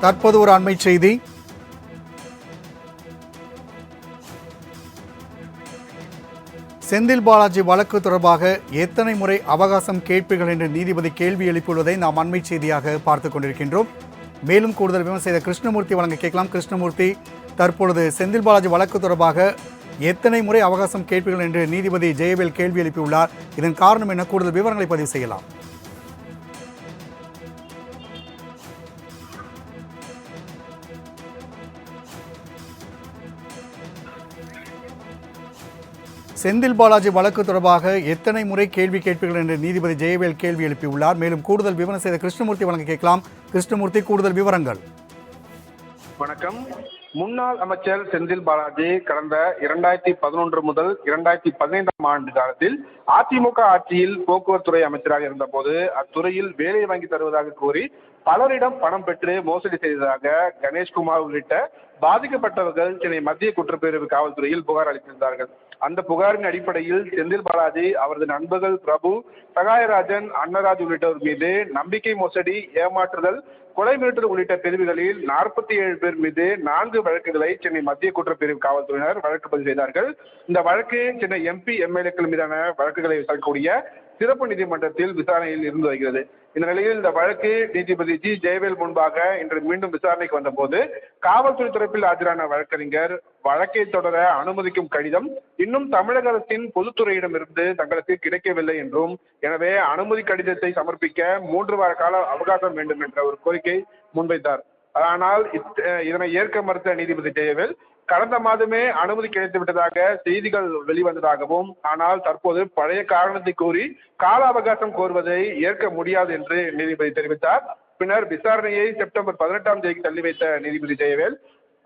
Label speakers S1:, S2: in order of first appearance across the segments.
S1: தற்போது ஒரு அண்மை செய்தி. செந்தில் பாலாஜி வழக்கு தொடர்பாக எத்தனை முறை அவகாசம் கேட்பீர்கள் என்று நீதிபதி கேள்வி எழுப்பியுள்ளதை நாம் அண்மை செய்தியாக பார்த்துக் கொண்டிருக்கின்றோம். மேலும் கூடுதல் விவரம் செய்த கிருஷ்ணமூர்த்தி வழங்க கேட்கலாம். கிருஷ்ணமூர்த்தி தற்பொழுது செந்தில் பாலாஜி வழக்கு தொடர்பாக எத்தனை முறை அவகாசம் கேட்பீர்கள் என்று நீதிபதி ஜெயவேல் கேள்வி எழுப்பியுள்ளார். இதன் காரணம் என்ன? கூடுதல் விவரங்களை பதிவு செய்யலாம். செந்தில் பாலாஜி வழக்கு தொடர்பாக எத்தனை முறை கேள்வி கேட்பீர்கள் என்று நீதிபதி ஜெயவேல் கேள்வி எழுப்பியுள்ளார். மேலும் கூடுதல் விவரம் செய்த கிருஷ்ணமூர்த்தி வழங்க கேட்கலாம். கிருஷ்ணமூர்த்தி கூடுதல் விவரங்கள்.
S2: வணக்கம். முன்னாள் அமைச்சர் செந்தில் பாலாஜி கடந்த இரண்டாயிரத்தி பதினொன்று முதல் இரண்டாயிரத்தி பதினைந்தாம் ஆண்டு காலத்தில் அதிமுக ஆட்சியில் போக்குவரத்துறை அமைச்சராக இருந்தபோது அத்துறையில் வேலை வாங்கி தருவதாக கூறி பலரிடம் பணம் பெற்று மோசடி செய்ததாக கணேஷ்குமார் உள்ளிட்ட பாதிக்கப்பட்டவர்கள் சென்னை மத்திய குற்றப்பிரிவு காவல்துறையில் புகார் அளித்திருந்தார்கள். அந்த புகாரின் அடிப்படையில் செந்தில் பாலாஜி அவரது நண்பர்கள் பிரபு சகாயராஜன் அன்னராஜ் உள்ளிட்டோர் மீது நம்பிக்கை மோசடி ஏமாற்றுதல் கொலை மிரட்டல் உள்ளிட்ட பிரிவுகளில் நாற்பத்தி ஏழு பேர் மீது நான்கு வழக்குகளை சென்னை மத்திய குற்றப்பிரிவு காவல்துறையினர் வழக்கு பதிவு செய்தார்கள். இந்த வழக்கு சென்னை எம்பி எம்எல்ஏக்கள் மீதான வழக்குகளை விசாரிக்கக்கூடிய சிறப்பு நீதிமன்றத்தில் விசாரணையில் இருந்து வருகிறது. இந்த நிலையில் இந்த வழக்கு நீதிபதி ஜி. ஜெயவேல் முன்பாக இன்று மீண்டும் விசாரணைக்கு வந்தபோது காவல்துறை தரப்பில் ஆஜரான வழக்கறிஞர் வழக்கை தொடர அனுமதிக்கும் கடிதம் இன்னும் தமிழக அரசின் பொதுத்துறையிடமிருந்து தங்களுக்கு கிடைக்கவில்லை என்றும் எனவே அனுமதி கடிதத்தை சமர்ப்பிக்க மூன்று வார கால அவகாசம் வேண்டும் என்ற ஒரு கோரிக்கை முன்வைத்தார். ஆனால் இதனை ஏற்க மறுத்த நீதிபதி ஜெயவேல் கடந்த மாதமே அனுமதி கிடைத்து விட்டதாக செய்திகள் வெளிவந்ததாகவும் ஆனால் தற்போது பழைய காரணத்தை கூறி கால அவகாசம் கோருவதை ஏற்க முடியாது என்று நீதிபதி தெரிவித்தார். பின்னர் விசாரணையை செப்டம்பர் பதினெட்டாம் தேதி தள்ளி வைத்த நீதிபதி ஜெயவேல்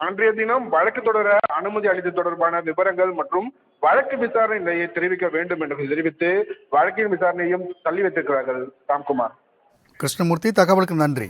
S2: அன்றைய தினம் வழக்கு தொடர அனுமதி அளித்தது தொடர்பான விவரங்கள் மற்றும் வழக்கு விசாரணை நிலையை தெரிவிக்க வேண்டும் என்று தெரிவித்து வழக்கின் விசாரணையும் தள்ளி வைத்திருக்கிறார்கள். ராம்குமார்.
S1: கிருஷ்ணமூர்த்தி தகவலுக்கு நன்றி.